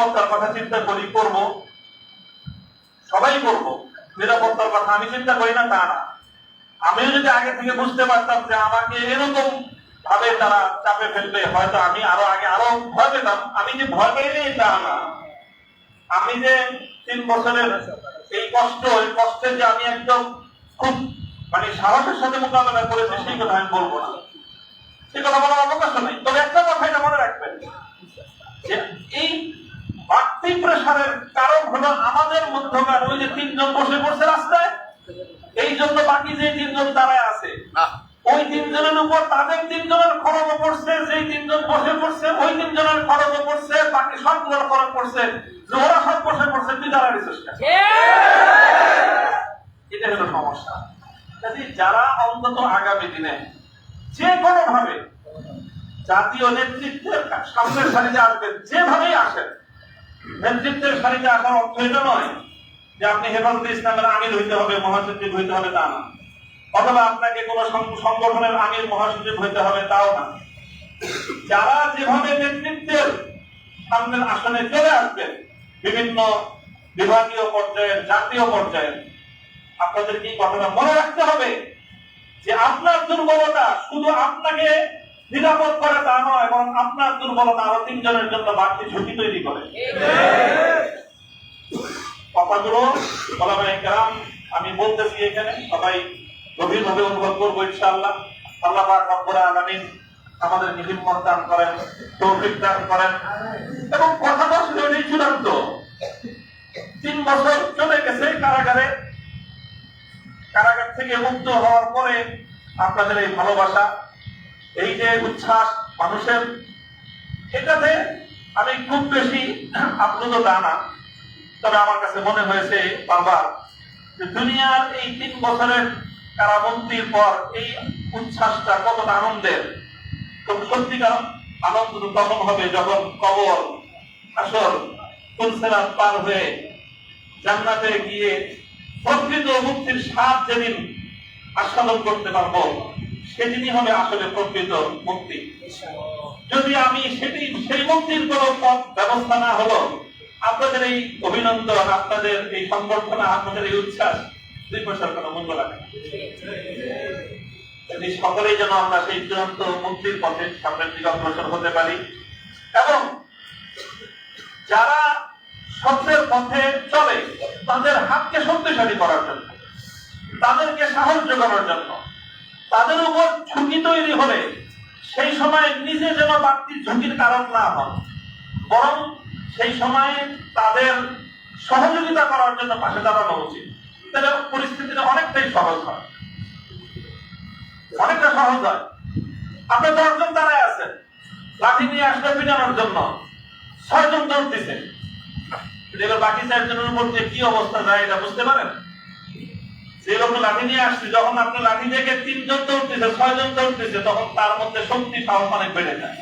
নিরাপত্তার কথা চিন্তা করি, করব। সবাই করব। নিরাপত্তার কথা আমি চিন্তা করি না, তা না। আমিও যদি আগে থেকে বুঝতে পারতাম যে আমাকে এরকম ভাবে তারা চাপে ফেলবে, হয়তো আমি আরও আগে আরও ভয় পেতাম। আমি যে ভয় নেই তা না। আমি যে তিন বছরের এই কষ্ট, এই কষ্টের যে আমি একদম খুব মানে সাহসের সাথে মোকাবেলা করেছি, সেই কথা আমি বলব না। সেই কথা বলার অবকাশ নেই। তবে একটা কথা এটা মনে রাখবেন যে এই বাড়তি প্রেশারের হলো আমাদের মধ্যকার ওই যে তিনজন বসে পড়ছে রাস্তায় এই জন্য বাকি যে তিনজন দাঁড়ায় আছে ওই তিনজনের উপর তাদের তিনজনের খরচ পড়ছে যেই তিনজন বসে পড়ছে ওই তিনজনের খরচ পড়ছে বাকি সবগুলোর খরচ পড়ছে ওরা সব বসে পড়ছে তুই দাঁড়াবি চেষ্টা এটা হলো সমস্যা। কাজে যারা অন্তত আগামী দিনে যে কোনো ভাবে জাতীয় নেতৃত্বের সামনের সারিতে আসবেন যেভাবেই আসেন নেতৃত্বের সারিতে আসার অর্থ এটা নয় যে আপনি হেফাজতে ইসলামের আমির হইতে হবে, মহাসচিব হইতে হবে, তা না। অথবা আপনাকে কোন সংগঠনের আমির, মহাসচিব হইতে হবে, তাও না। যারা যেভাবে নেতৃত্বের সামনের আসনে চলে আসবেন বিভিন্ন বিভাগীয় পর্যায়ে জাতীয় পর্যায়ে আপনাদের কি কথাটা মনে রাখতে হবে যে আপনার দুর্বলতা শুধু আপনাকে নিরাপদ করে তা নয় এবং আপনার দুর্বলতা আরও তিনজনের জন্য বাড়তি ঝুঁকি তৈরি করে। কথাগুলো আমি বলতেছি এখানে, সবাই গভীরভাবে অনুভব করব ইনশাআল্লাহ। আল্লাহ আলামিন আমাদের হিম্মত দান করেন, তৌফিক দান করেন। এবং চূড়ান্ত, তিন বছর চলে গেছে কারাগারে। কারাগার থেকে মুক্ত হওয়ার পরে আপনাদের এই ভালোবাসা এই যে উচ্ছ্বাস মানুষের, এটাতে আমি খুব বেশি আপ্লুত তা না। তবে আমার কাছে মনে হয়েছে বারবার যে দুনিয়ার এই তিন বছরের কারাবন্দির পর এই উচ্ছ্বাসটা কতটা আনন্দের। তো সত্যিকার আনন্দ তখন হবে যখন কবর, আসর ফুলসেরাত পার হয়ে জান্নাতে গিয়ে প্রকৃত মুক্তির স্বাদ যেদিন আস্বাদন করতে পারব সেদিনই হবে আসলে প্রকৃত মুক্তি। যদি আমি সেটি সেই মুক্তির কোন পথ ব্যবস্থা না হলো আপনাদের এই অভিনন্দন আপনাদের এই সংবর্ধনা আপনাদের এই উচ্ছ্বাস দুই পয়সার কোনো মূল্য লাগে যদি সকলেই যেন আমরা সেই চূড়ান্ত মুক্তির পথে সামনের দিকে অগ্রসর হতে পারি এবং যারা সত্যের পথে চলে তাদের হাতকে শক্তিশালী করার জন্য তাদেরকে সাহস যোগানোর জন্য তাদের উপর ঝুঁকি তৈরি হলে সেই সময় নিজে যেন বাড়তি ঝুঁকির কারণ না হন বরং সেই সময় তাদের সহযোগিতা করার জন্য পাশে দাঁড়ানো উচিত। তাহলে পরিস্থিতিটা অনেকটাই সহজ হয়। অনেকটা সহজ হয়। আপনি দশজন দাঁড়ায় আছেন লাঠি নিয়ে আসলে পিটানোর জন্য। ছয়জন দৌড় দিছে। বাকি চারজনের উপর কি অবস্থা যায় এটা বুঝতে পারেন? যে লাঠি নিয়ে আসছে, যখন আপনি লাঠি তিনজন দৌড়তেছে, ছয়জন দৌড়তেছে, তখন তার মধ্যে শক্তি অনেক বেড়ে যায়।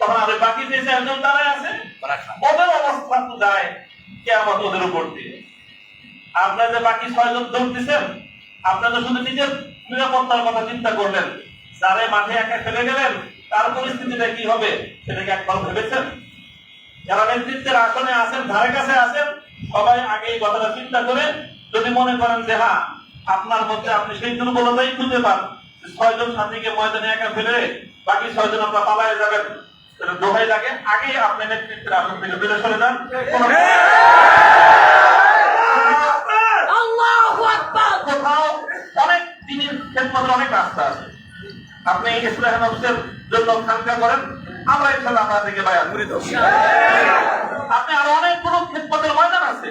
তখন বাকি আছে, ওদের অবস্থা তো যায় ওদের উপর দিয়ে। আপনারা যে বাকি ছয়জন দৌড়তেছেন আপনারা তো শুধু নিজের নিরাপত্তার কথা চিন্তা করলেন। যারে মাঠে একা ফেলে গেলেন, তার পরিস্থিতিটা কি হবে, সেটাকে একবার ভেবেছেন? যারা নেতৃত্বের আসনে আছেন, ধারে কাছে আছেন, সবাই আগে এই কথাটা চিন্তা করে যদি মনে করেন যে হ্যাঁ আপনার মধ্যে আপনি সেই দুর্বলতাই খুঁজে পান ছয়জন সাথীকে ময়দানে একা ফেলে বাকি ছয়জন আমরা পালায় যাবেন। দোহাই লাগে আগেই আপনি নেতৃত্বের আসন থেকে বেরো সরে যান। কোথাও অনেক দিনের খেদমতের অনেক রাস্তা আছে। আপনি ইসলাম নফসের জন্য খানকা করেন আমরা ইনশাল্লাহ আপনাদেরকে বায়াত করে। আপনি আরও খেদমতের ময়দান আছে।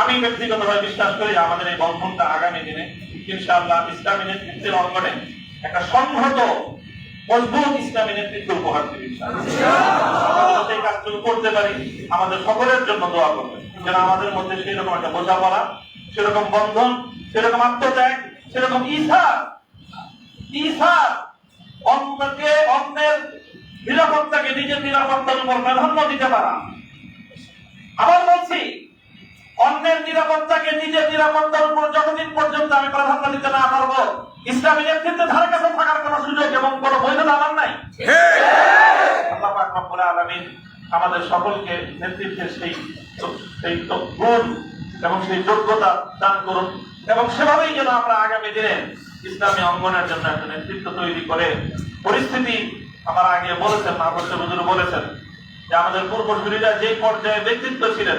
আমি ব্যক্তিগতভাবে বিশ্বাস করি আমাদের এই বন্ধনটা আগামী দিনে, ইনশাআল্লাহ ইসলামী নেতৃত্বের অঙ্গনে একটা সংহত, মজবুত ইসলামী নেতৃত্ব উপহার দেবে সেই কাজটুকু করতে পারি, আমাদের সকলের জন্য দোয়া করবেন। যেন আমাদের মধ্যে সেরকম একটা বোঝাপড়া, সেরকম বন্ধন, সেরকম আত্মত্যাগ, সেরকম ইসার ইসার অন্যকে অন্যের নিরাপত্তাকে, নিজের নিরাপত্তার উপর প্রাধান্য দিতে পারা। আবার বলছি অন্যের নিরাপত্তাকে নিজের নিরাপত্তার উপর যতদিন পর্যন্ত আমি প্রাধান্য দিতে না পারব ইসলামী নেতৃত্বে ধারে কাছে থাকার কোনো সুযোগ এবং কোনো বৈধতা আমার নাই। আল্লাহ পাক রব্বুল আলামিন আমাদের সকলকে নেতৃত্বের সেই সেই গুণ এবং সেই যোগ্যতা দান করুন এবং সেভাবেই যেন আমরা আগামী দিনে ইসলামী অঙ্গনের জন্য একটা নেতৃত্ব তৈরি করে পরিস্থিতি আমার আগে বলেছেন হুজুর বলেছেন যে আমাদের পূর্বসূরীরা যে পর্যায়ে ব্যক্তিত্ব ছিলেন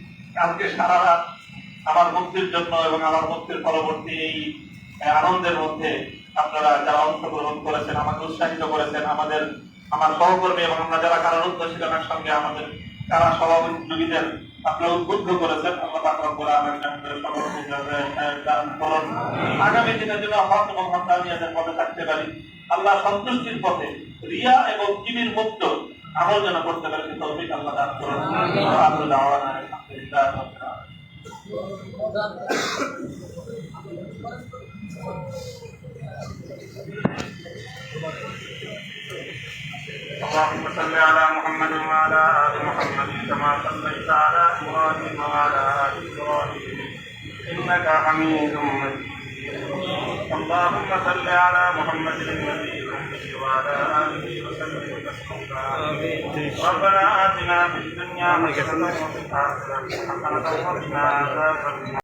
কালকে সারা রাত আমার মুক্তির জন্য এবং আমার মুক্তির পরবর্তী এই আনন্দের মধ্যে আপনারা যারা অংশগ্রহণ করেছেন আমাকে উৎসাহিত করেছেন আমাদের আমার সহকর্মী এবং আমরা যারা কারারুদ্ধ শিকারের সঙ্গে আমাদের কারা সহযোগীদের আপনারা উদ্বুদ্ধ করেছেন আহ, দান করুন। আগামী দিনের জন্য হক এবং হকানিয়াদের পথে থাকতে পারি আল্লাহ সন্তুষ্টির পথে রিয়া এবং কিবির মুক্ত আমল যেন করতে পারি সে তৌফিক আল্লাহ দান করুন আল্লাহ দাওয়ানা আলহামদুলিল্লাহ রাব্বিল আলামিন। اللهم صل على محمد وعلى ال محمد كما صليت على ابراهيم وعلى ال ابراهيم انك حميد مجيد اللهم صل على محمد النبي الأمي وعلى آله وسلم تسليما. ربنا آتنا في الدنيا حسنة وفي الآخرة حسنة وقنا عذاب النار.